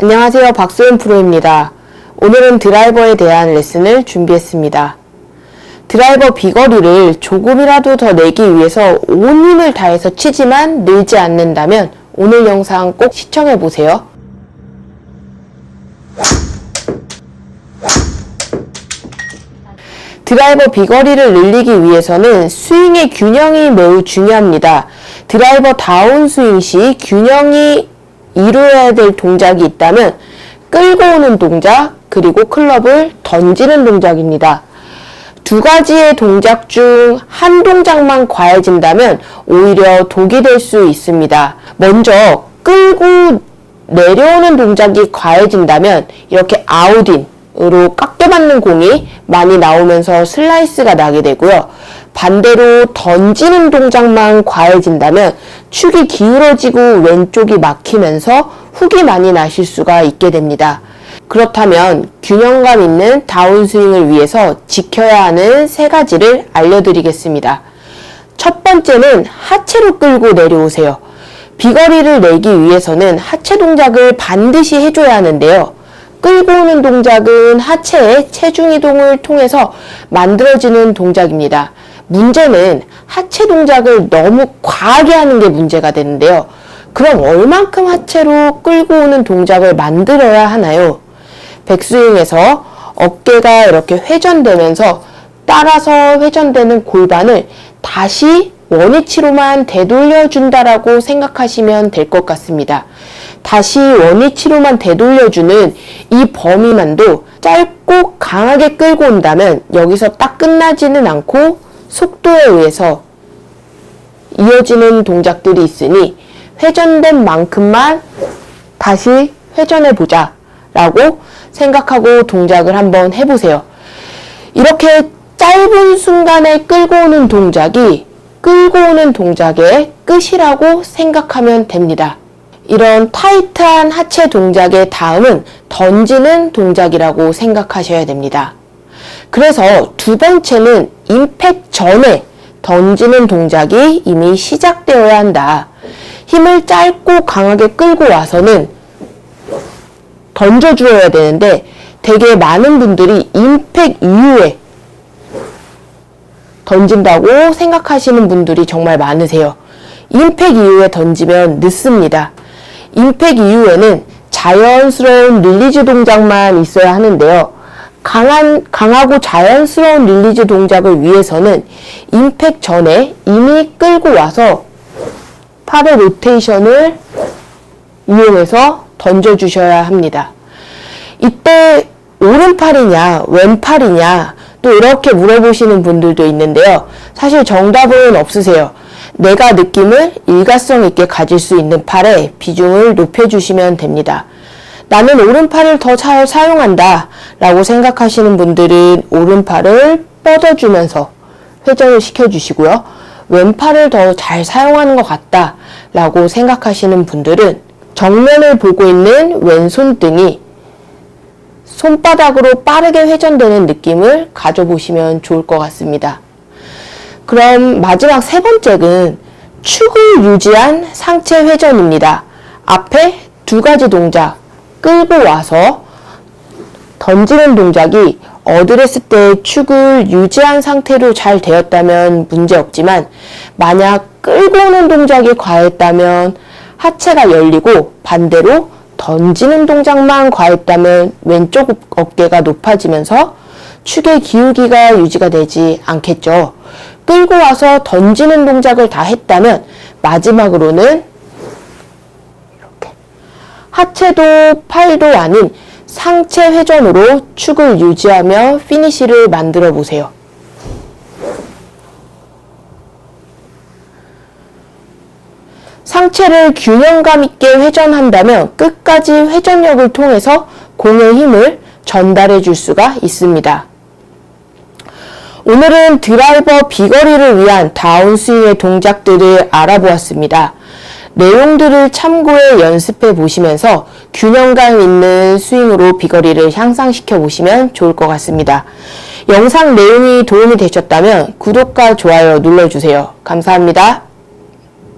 안녕하세요. 박소연 프로입니다. 오늘은 드라이버에 대한 레슨을 준비했습니다. 드라이버 비거리를 조금이라도 더 내기 위해서 온 힘을 다해서 치지만 늘지 않는다면 오늘 영상 꼭 시청해 보세요. 드라이버 비거리를 늘리기 위해서는 스윙의 균형이 매우 중요합니다. 드라이버 다운 스윙 시 균형이 이루어야 될 동작이 있다면 끌고 오는 동작 그리고 클럽을 던지는 동작입니다. 두 가지의 동작 중 한 동작만 과해진다면 오히려 독이 될 수 있습니다. 먼저 끌고 내려오는 동작이 과해진다면 이렇게 아웃인 으로 깎여맞는 공이 많이 나오면서 슬라이스가 나게 되고요. 반대로 던지는 동작만 과해진다면 축이 기울어지고 왼쪽이 막히면서 훅이 많이 나실 수가 있게 됩니다. 그렇다면 균형감 있는 다운스윙을 위해서 지켜야 하는 세 가지를 알려드리겠습니다. 첫 번째는 하체로 끌고 내려오세요. 비거리를 내기 위해서는 하체 동작을 반드시 해줘야 하는데요. 끌고 오는 동작은 하체의 체중 이동을 통해서 만들어지는 동작입니다. 문제는 하체 동작을 너무 과하게 하는 게 문제가 되는데요. 그럼 얼만큼 하체로 끌고 오는 동작을 만들어야 하나요? 백스윙에서 어깨가 이렇게 회전되면서 따라서 회전되는 골반을 다시 원위치로만 되돌려 준다라고 생각하시면 될 것 같습니다. 다시 원위치로만 되돌려주는 이 범위만도 짧고 강하게 끌고 온다면 여기서 딱 끝나지는 않고 속도에 의해서 이어지는 동작들이 있으니 회전된 만큼만 다시 회전해 보자 라고 생각하고 동작을 한번 해보세요. 이렇게 짧은 순간에 끌고 오는 동작이 끌고 오는 동작의 끝이라고 생각하면 됩니다. 이런 타이트한 하체 동작의 다음은 던지는 동작이라고 생각하셔야 됩니다. 그래서 두 번째는 임팩 전에 던지는 동작이 이미 시작되어야 한다. 힘을 짧고 강하게 끌고 와서는 던져주어야 되는데 되게 많은 분들이 임팩 이후에 던진다고 생각하시는 분들이 정말 많으세요. 임팩 이후에 던지면 늦습니다. 임팩 이후에는 자연스러운 릴리즈 동작만 있어야 하는데요. 강한, 강하고 자연스러운 릴리즈 동작을 위해서는 임팩 전에 이미 끌고 와서 팔의 로테이션을 이용해서 던져주셔야 합니다. 이때 오른팔이냐, 왼팔이냐, 또 이렇게 물어보시는 분들도 있는데요. 사실 정답은 없으세요. 내가 느낌을 일가성 있게 가질 수 있는 팔에 비중을 높여주시면 됩니다. 나는 오른팔을 더 잘 사용한다 라고 생각하시는 분들은 오른팔을 뻗어주면서 회전을 시켜주시고요. 왼팔을 더 잘 사용하는 것 같다 라고 생각하시는 분들은 정면을 보고 있는 왼손등이 손바닥으로 빠르게 회전되는 느낌을 가져보시면 좋을 것 같습니다. 그럼 마지막 세 번째는 축을 유지한 상체 회전입니다. 앞에 두 가지 동작 끌고 와서 던지는 동작이 어드레스 때 축을 유지한 상태로 잘 되었다면 문제 없지만 만약 끌고 오는 동작이 과했다면 하체가 열리고 반대로 던지는 동작만 과했다면 왼쪽 어깨가 높아지면서 축의 기울기가 유지가 되지 않겠죠. 끌고 와서 던지는 동작을 다 했다면 마지막으로는 하체도 팔도 아닌 상체 회전으로 축을 유지하며 피니시를 만들어 보세요. 상체를 균형감 있게 회전한다면 끝까지 회전력을 통해서 공의 힘을 전달해 줄 수가 있습니다. 오늘은 드라이버 비거리를 위한 다운스윙의 동작들을 알아보았습니다. 내용들을 참고해 연습해 보시면서 균형감 있는 스윙으로 비거리를 향상시켜 보시면 좋을 것 같습니다. 영상 내용이 도움이 되셨다면 구독과 좋아요 눌러주세요. 감사합니다.